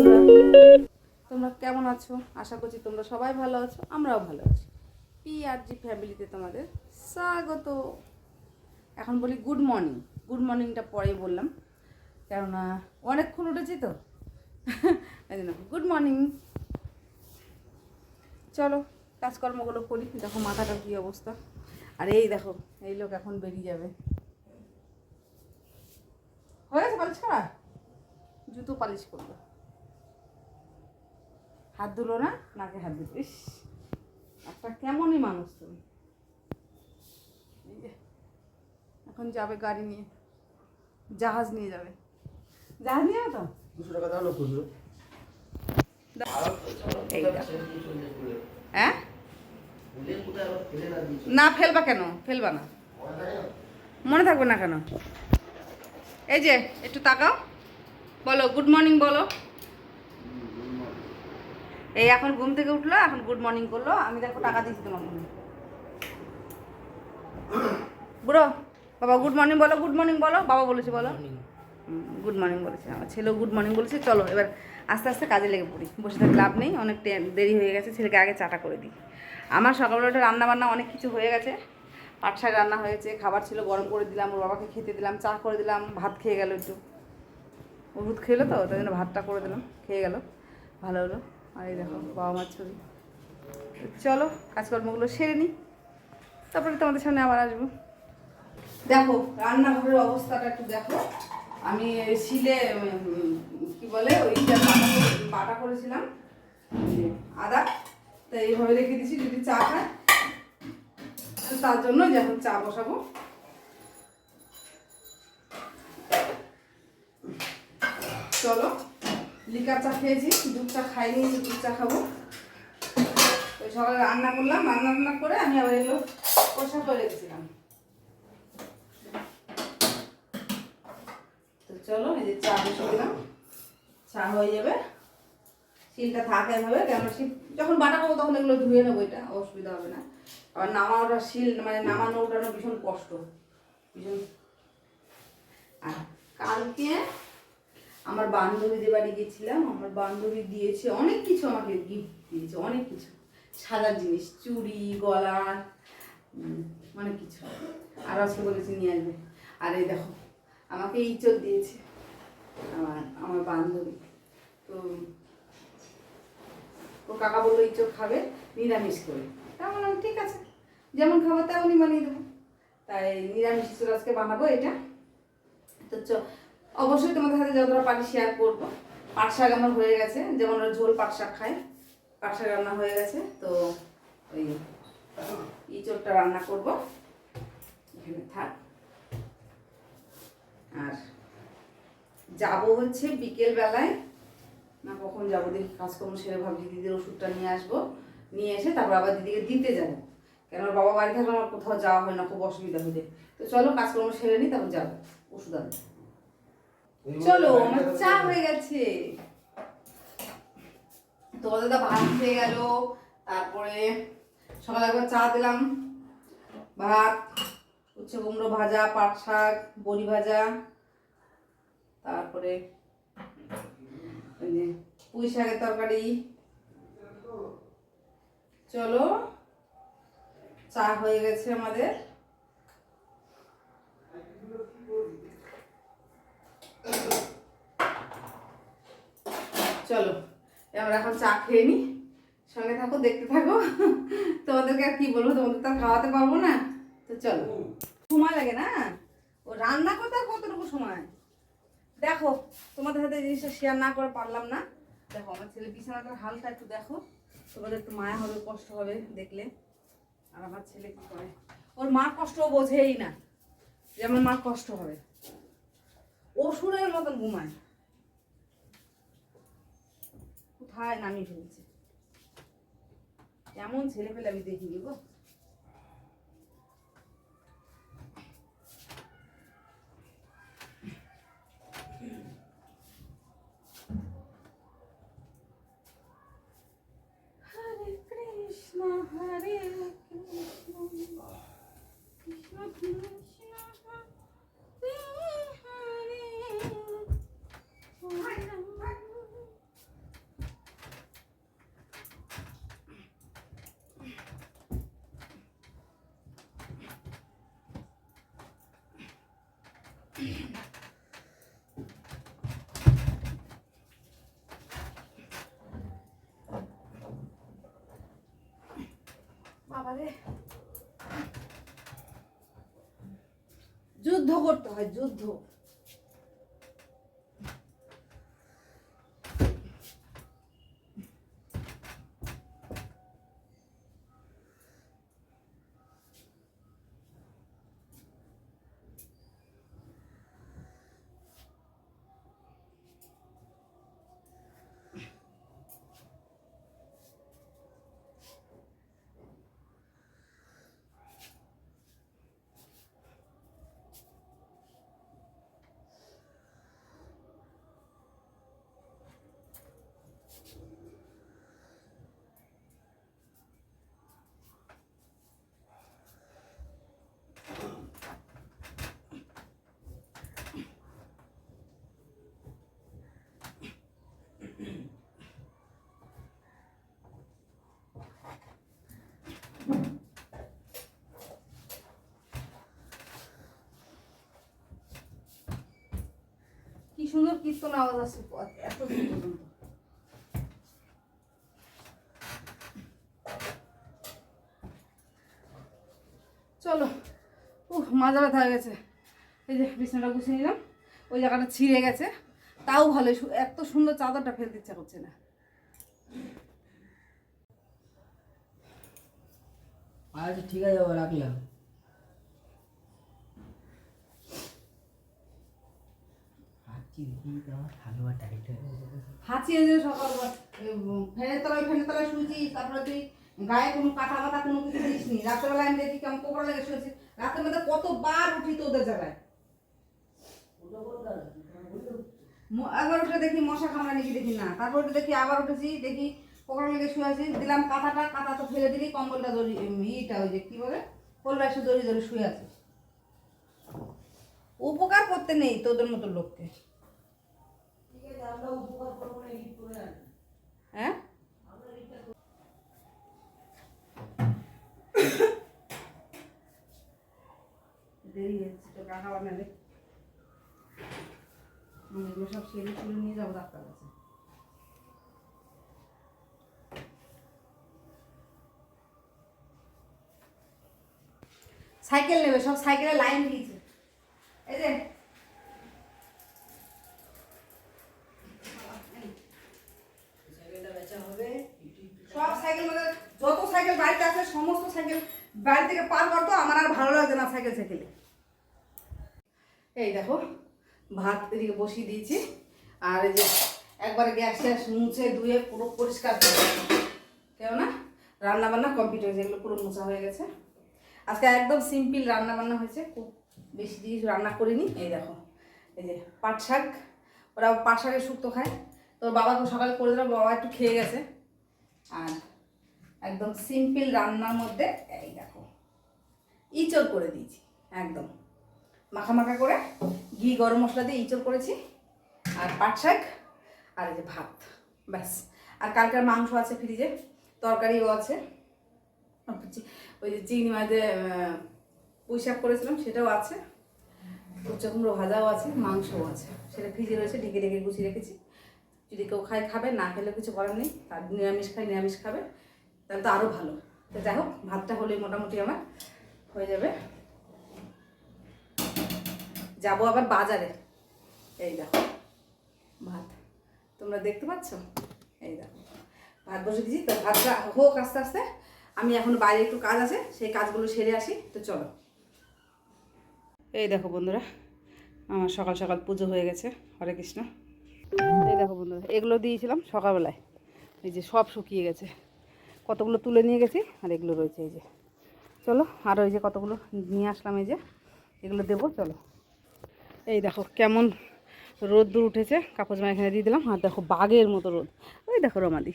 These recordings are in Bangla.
বন্ধুরা তোমরা কেমন আছো? আশা করছি তোমরা সবাই ভালো আছো, আমরাও ভালো আছি। পি আর জি ফ্যামিলিতে তোমাদের স্বাগত। এখন বলি গুড মর্নিং গুড মর্নিংটা পরেই বললাম, কেননা অনেকক্ষণ উঠেছি তো। এই জন্য গুড মর্নিং চলো, কাজকর্মগুলো করি। দেখো মাথাটার কী অবস্থা। আর এই দেখো, এই লোক এখন বেরিয়ে যাবে। হয়ে গেছে পালিশ করা? জুতো পালিশ করব হাত ধুলো না নাকে হাত দিল ইস একটা কেমনই মানুষ তুমি। এখন যাবে গাড়ি নিয়ে জাহাজ নিয়ে যাবে। জাহাজ নিয়ে তো? দুশো টাকা দাও না খুচরো। দেখো। হ্যাঁ? না ফেলবা কেন? ফেলবা না। মনে থাকবে না কেন? এই যে একটু তাকাও। বলো গুড মর্নিং বলো। এই এখন ঘুম থেকে উঠল এখন গুড মর্নিং করল। আমি দেখো টাকা দিয়েছি তোমার মনে বুড়ো বাবা গুড মর্নিং বলো গুড মর্নিং বলো বাবা বলেছে বলো। গুড মর্নিং বলেছে আমার ছেলেও গুড মর্নিং বলেছে চলো এবার আস্তে আস্তে কাজে লেগে পড়ি। বসে থাকলে লাভ নেই অনেক দেরি হয়ে গেছে ছেলেকে আগে চাটা করে দিই। আমার সকালবেলাটা রান্না বান্না অনেক কিছু হয়ে গেছে। পাট শাক রান্না হয়েছে খাবার ছিল গরম করে দিলাম ওর বাবাকে খেতে দিলাম চা করে দিলাম ভাত খেয়ে গেল একটু। ওষুধ খেলো তো তাই জন্য ভাতটা করে দিলাম খেয়ে গেল ভালো হলো। আর এই দেখো, বাবা মার ছবি। চলো, কাজকর্মগুলো সেরে নিই তারপরে তোমাদের সামনে আবার আসব। দেখো, রান্নাঘরের অবস্থাটা একটু দেখো। আমি শিলে কি বলে ওইটা বাটা করেছিলাম যে আদা। তো এইভাবে রেখে দিছি যদি চা খায় তার জন্য যখন চা বসাবো। চলো। লিকার চা খেয়েছি, দুধ চা খাইনি দুধ চা খাব। ওই সকালে রান্না করলাম, রান্না রান্না করে আমি আবার এগুলো কষা করে রেখেছিলাম। তো চলো, এই যে চা বসে দিলাম। চা হয়ে যাবে। শিলটা থাকে এভাবে কেন শিল, যখন করব তখন এগুলো ধুয়ে নেব, এটা অসুবিধা হবে না। আবার নামানোটা শিল মানে নামানো, ওঠানো ভীষণ কষ্ট, ভীষণ। আর কালকে আমার বান্ধবীদের বাড়ি গেছিলাম, আমার বান্ধবী দিয়েছে অনেক কিছু আমাকে গিফট দিয়েছে, অনেক কিছু। সাদা জিনিস, চুড়ি, গলার অনেক কিছু। আর আজকে বলেছে নিয়ে আসবে। আর এই দেখো, আমাকে ইঁচড় দিয়েছে আমার আমার বান্ধবী। তো ও কাকা বলল ইঁচড় খাবে, নিরামিষ করে। তা বললাম, ঠিক আছে, যেমন খাব তেমনই বানিয়ে দেবো। তাই নিরামিষ আজকে বানাবো এটা। তো চ অবশ্যই তোমাদের সাথে যতটা পারি শেয়ার করব। পাট শাক আমার হয়ে গেছে, যেমন ওরা ঝোল পাট শাক খায়, পাট শাক রান্না হয়ে গেছে, তো ওই ইঁচড়টা রান্না করব। এখানে থাক। আর যাব হচ্ছে বিকেল বেলায়, না কখন যাব দেখি, কাজকর্ম সেরে ভাবছি দিদির ওষুধটা নিয়ে আসব, নিয়ে এসে তারপর আবার দিদিকে দিতে যাব। কেন বাবা বাড়ি থাকলে আমার কোথাও যাওয়া হয় না, খুব অসুবিধা হয়ে যায়। তো চলো কাজকর্ম সেরে নিই তারপর যাব, ওষুধ আনতে। চলো আমার চা হয়ে গেছে। তোমাদের দাদা ভাত খেয়ে গেল। তারপরে সকালে একবার চা দিলাম। ভাত উচ্ছে কুমড়ো ভাজা পাট শাক বড়ি ভাজা। তারপরে পুঁই শাকের তরকারি। চলো চা হয়ে গেছে আমাদের। চলো এবার এখন চা খেয়ে নি। সঙ্গে থাকো দেখতে থাকো। তোমাদেরকে আর কি বলব তোমাদের তো আর খাওয়াতে পারব না। তো চলো। সময় লাগে না? ও রান্না করতে আর কতটুকু সময়? দেখো তোমাদের সাথে জিনিসটা শেয়ার না করে পারলাম না। দেখো আমার ছেলে বিছানাটার হালটা একটু দেখো। তোমাদের একটু মায়া হবে কষ্ট হবে দেখলে। আর আমার ছেলে কি করে? ওর মা কষ্ট বোঝেই না। যে আমার মা কষ্ট হবে। অসুরের মতন ঘুমায়। কোথায় নামিয়ে ফেলেছে। কেমন ছেলে ফেলে আমি দেখিনি গো হরে কৃষ্ণ হরে কৃষ্ণ কৃষ্ণ কৃষ্ণ হরে হরে বাবারে। যুদ্ধ করতে হয় যুদ্ধ। সুন্দর কীর্তন আওয়াজ আসছে এত চলো উহ মাজা ব্যথা হয়ে গেছে। এই যে বিছানাটা গুছিয়ে নিলাম, ওই জায়গাটা ছিঁড়ে গেছে। তাও ভালো এত সুন্দর চাদরটা ফেলতে ইচ্ছা করছে না। আচ্ছা ঠিক আছে রাখলাম। হাঁচি দেখি তো আমার হালুয়া টাইট গেছে হাঁচি এই যে সকাল ফ্যানের তলায় তলায় তারপরে তুই গায়ে কোনো কাটা মাথা কোনো কিছু দেখি কেমন লেগে শুয়েছি। রাতের কতবার উঠি তোদের জায়গায়? দেখি মশা কামড়া নাকি দেখি না। তারপর দেখি আবার উঠেছি, দেখি কোকড়া লেগে শুয়ে আছি। দিলাম কাঁথাটা কাঁথা তো ফেলে দিলি, কম্বলটা দড়ি ইটা ওই যে কি বলে? পলবা এসে দড়ি দড়ি শুয়ে আছি। উপকার করতে নেই তোদের মতো লোককে। হ্যাঁ? দেরি হচ্ছে তো কাকা বানালে। এগুলো সব সেরে তুলে নিয়ে যাব ডাক্তার কাছে। সাইকেল নেবে সব সাইকেলে লাইন দিয়েছে। এই যে সাইকেলটা বেচা হবে সব সাইকেল মানে যত সাইকেল বাড়িতে আছে, সমস্ত সাইকেল বাড়ি থেকে পার করতো আমার আর ভালো লাগছে না সাইকেল সাইকেলে। এই দেখো, ভাত এদিকে বসিয়ে দিয়েছি। আর এই যে একবারে গ্যাস ট্যাস মুছে ধুয়ে পুরো পরিষ্কার করে কেননা রান্না বান্না কমপ্লিট হয়েছে, এগুলো পুরো মোছা হয়ে গেছে। আজকে একদম সিম্পল রান্না বান্না হয়েছে, খুব বেশি জিনিস রান্না করিনি। এই দেখো, এই যে পাট শাক ওরা পাট শাকের শুক্তো খায়। তো বাবাকে সকালে করে দিলাম বাবা একটু খেয়ে গেছে। আর একদম সিম্পল রান্নার মধ্যে, এই দেখো, ইচড় করে দিয়েছি, একদম। মাখা মাখা করে ঘি, গরম মশলা দিয়ে ইচড় করেছি, আর পাট শাক, আর এই যে ভাত, ব্যাস। আর কালকার মাংস আছে ফ্রিজে, তরকারিও আছে। ওই যে চিংড়ি মাছের পুঁই শাক করেছিলাম, সেটাও আছে। উচ্চ কুমড়ো ভাজাও আছে, মাংসও আছে। সেটা ফ্রিজে রয়েছে, ঢেকে ঢেকে গুছিয়ে রেখেছি। যদি কেউ খায়, খাবে, না খেলে কিছু করার নেই। তার নিরামিষ খায়, নিরামিষ খাবে। তাহলে তো আরও ভালো। তো যাই হোক, ভাতটা হলে মোটামুটি আমার হয়ে যাবে। যাব আবার বাজারে। এই দেখো, ভাত। তোমরা দেখতে পাচ্ছ? এই দেখো, ভাত বসে দিয়েছি। তো ভাতটা হোক আস্তে আস্তে। আমি এখন বাইরে একটু কাজ আছে, সেই কাজগুলো সেরে আসি। তো চলো। এই দেখো বন্ধুরা, আমার সকাল সকাল পুজো হয়ে গেছে। হরে কৃষ্ণ। এই দেখো বন্ধুরা, এগুলো দিয়েছিলাম সকালবেলায়। এই যে সব শুকিয়ে গেছে। কতগুলো তুলে নিয়ে গেছি? আর এগুলো রয়েছে এই যে। চলো, আর ওই যে কতগুলো নিয়ে আসলাম এই যে। এগুলো দেবো, চলো। এই দেখো কেমন রোদ দূর উঠেছে। কাপড় জামা এখানে দিয়ে দিলাম। আর দেখো বাঘের মতো রোদ। ওই দেখো রমাদি।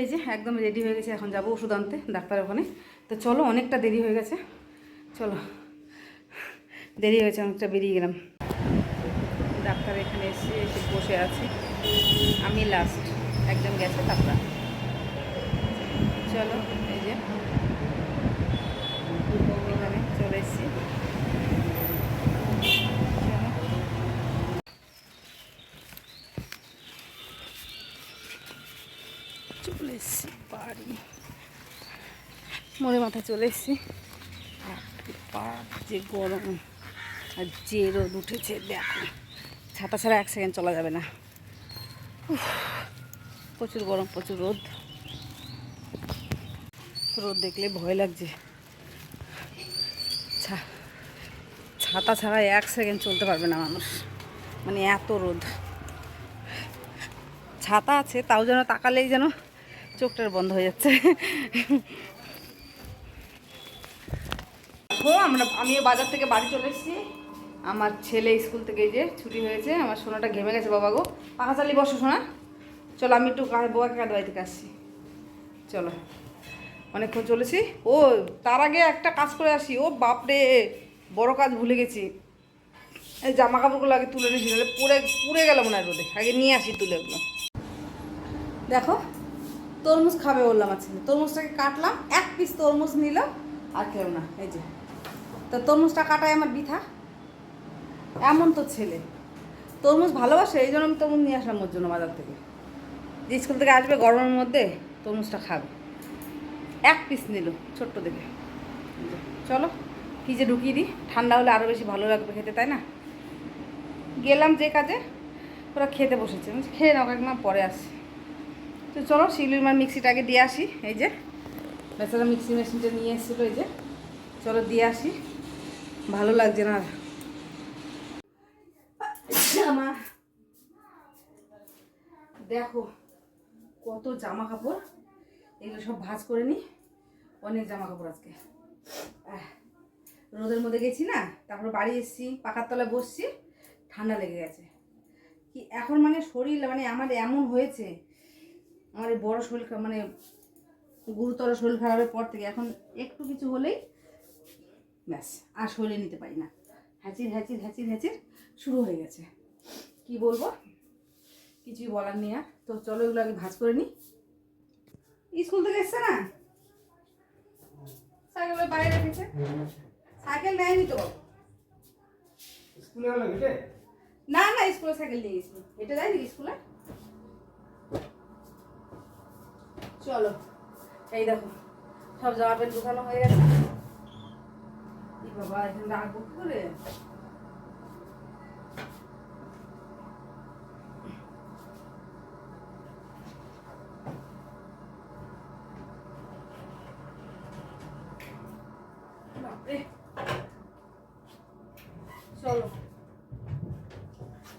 এই যে একদম রেডি হয়ে গেছে। এখন যাব ওষুধ আনতে ডাক্তার ওখানে। তো চলো, অনেকটা দেরি হয়ে গেছে। চলো, দেরি হয়েছে, অনেকটা বেরিয়ে গেলাম। ডাক্তার এখানে এসে এসে বসে আছি। আমি লাস্ট একদম গেছে, তারপর চলো, এই যে। এখানে চলে এসেছি। চলো। এসেছি, বাড়ি। মোড়ে মাথায় চলে এসেছি। যে গরম, আর যে রোদ উঠেছে, দেখো। ছাতা ছাড়া এক সেকেন্ড চলা যাবে না। প্রচুর গরম, প্রচুর রোদ। রোদ দেখলে ভয় লাগছে। ছাতা ছাড়া এক সেকেন্ড চলতে পারবে না মানুষ। মানে এত রোদ। ছাতা আছে, তাও যেন তাকালেই যেন চোখটার বন্ধ হয়ে যাচ্ছে। ও আমরা, আমিও বাজার থেকে বাড়ি চলে এসেছি। আমার ছেলে স্কুল থেকে যে ছুটি হয়েছে, আমার সোনাটা ঘেমে গেছে, বাবা গো। পাখা চালিয়ে বসো, সোনা। চলো, আমি একটু বোয়াকে কাদ বাড়ি থেকে আসছি। চলো। অনেকক্ষণ চলেছি। ও, তার আগে একটা কাজ করে আসি। ও, বাপরে, বড় কাজ ভুলে গেছি। এই জামা কাপড়গুলো আগে তুলে নিয়েছি তাহলে পুড়ে পুড়ে গেল মনে হয় আগে নিয়ে আসি তুলে ওগুলো। দেখো, তরমুজ খাবে বললাম ছেলে তরমুজটাকে কাটলাম, এক পিস তরমুজ নিল, আর খেলো না। এই যে, তো তরমুজটা কাটাই আমার বৃথা। এমন তো ছেলে। তরমুজ ভালোবাসে, এই জন্য আমি তরমুজ নিয়ে আসলাম ওর জন্য বাজার থেকে। যে স্কুল থেকে আসবে গরমের মধ্যে, তরমুজটা খাবে। এক পিস নিল, ছোট্ট দেখে। চলো যে ঢুকিয়ে দিই। ঠান্ডা হলে আরও বেশি ভালো লাগবে খেতে, তাই না? গেলাম যে কাজে, ওরা খেতে বসেছে। খেয়ে নাও, কাকিমা, পরে আসি তো চলো শিলির মার আগে দিয়ে আসি, এই যে। বেচারা মিক্সি মেশিনটা নিয়ে এসেছিল, এই যে। চলো, দিয়ে আসি। ভালো লাগছে না আমার দেখো, কত জামা কাপড়। এগুলো সব ভাঁজ করে নি। অনেক জামা কাপড় আজকে রোদের মধ্যে গেছি না, তারপর বাড়ি এসেছি পাকার তলায় বসছি, ঠান্ডা লেগে গেছে। কি এখন মানে শরীর মানে আমার এমন হয়েছে আমার বড় শরীর মানে গুরুতর শরীর খারাপের পর থেকে এখন একটু কিছু হলেই ব্যাস, আর শরীরে নিতে পারি না। হ্যাচির হ্যাচির হ্যাচির হ্যাচির শুরু হয়ে গেছে। কি বলব? কিছুই বলার নেই আর। তো চলো এগুলো আগে ভাজ করে নিই স্কুল থেকে এসছে না? সাইকেল বাইরে রেখেছে। সাইকেল নেয়নি তো। স্কুলে না না স্কুলে সাইকেল নিয়ে গেছিল হেঁটে যায় নাকি স্কুলে? চলো এই দেখো সব জামা প্যান্ট ঢুকানো হয়ে গেছে। বাবা এখানে রাখব কি করে বাপরে চলো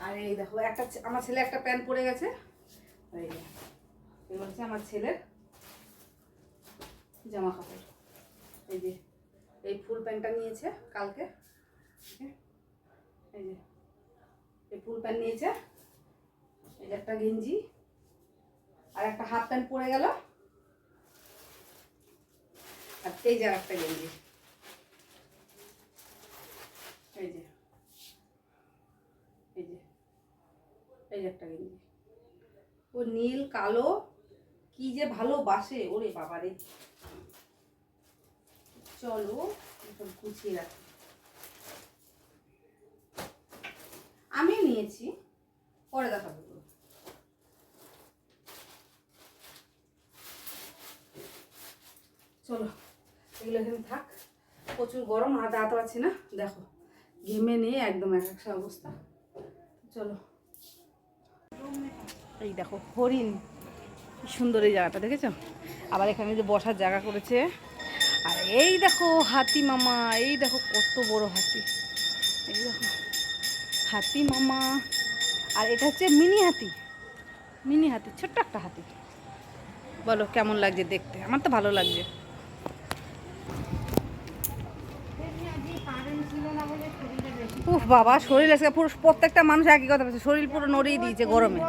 আর এই দেখো, একটা আমার ছেলে একটা প্যান্ট পরে গেছে। এই এগুলো হচ্ছে আমার ছেলের জামা কাপড় এই যে, এই ফুল প্যান্টটা নিয়েছে কালকে। এই যে, এই ফুল প্যান্ট নিয়েছে। এই যে একটা গেঞ্জি আর একটা হাফ প্যান্ট পরে গেল। আর এই যে একটা গেঞ্জি। এই যে এই যে এই একটা গেঞ্জি ও নীল, কালো, কি যে ভালোবাসে ওরে বাবা রে চলো গুছিয়ে রাখি। আমিও নিয়েছি, পরে দেখাবো। চলো, এগুলো এখানে থাক। প্রচুর গরম হাতে হাতে পাচ্ছি না? দেখো, ঘেমে নিয়ে একদম এক একটা অবস্থা। চলো। এই দেখো, হরিণ। সুন্দর এই জায়গাটা, দেখেছ? আবার এখানে যে বসার জায়গা করেছে। আর এই দেখো, হাতি মামা, এই দেখো কত বড় হাতি। এই দেখো, হাতি মামা। আর এটা হচ্ছে মিনি হাতি। মিনি হাতি, ছোট্ট একটা হাতি। বলো, কেমন লাগছে দেখতে? আমার তো ভালো লাগছে। উফ বাবা, শরীর আজকে পুরো প্রত্যেকটা মানুষ একই কথা বলছে, শরীর পুরো নড়িয়ে দিয়েছে গরমে।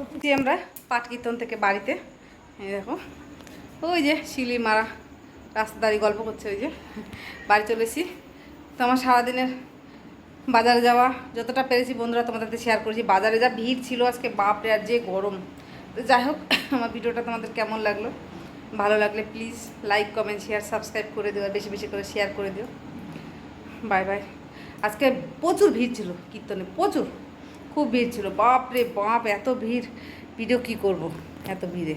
উঠছি আমরা পাট কীর্তন থেকে বাড়িতে। এই দেখো, ওই যে শিলি মারা রাস্তা দাঁড়িয়ে গল্প করছে, ওই যে বাড়ি চলেছি তো আমার সারাদিনের বাজারে যাওয়া, যতটা পেরেছি বন্ধুরা তোমাদের শেয়ার করেছি। বাজারে যা ভিড় ছিল আজকে, বাপরে, আর যে গরম। তো যাই হোক, আমার ভিডিওটা তোমাদের কেমন লাগল? ভালো লাগলে please like comment share subscribe করে দিও বেশি বেশি করে শেয়ার করে দিও। Bye bye. আজকে প্রচুর ভিড় ছিল কীর্তনে, প্রচুর। খুব ভিড় ছিল। বাপ রে বাপ, এত ভিড়। ভিডিও কী করব? এত ভিড়ে।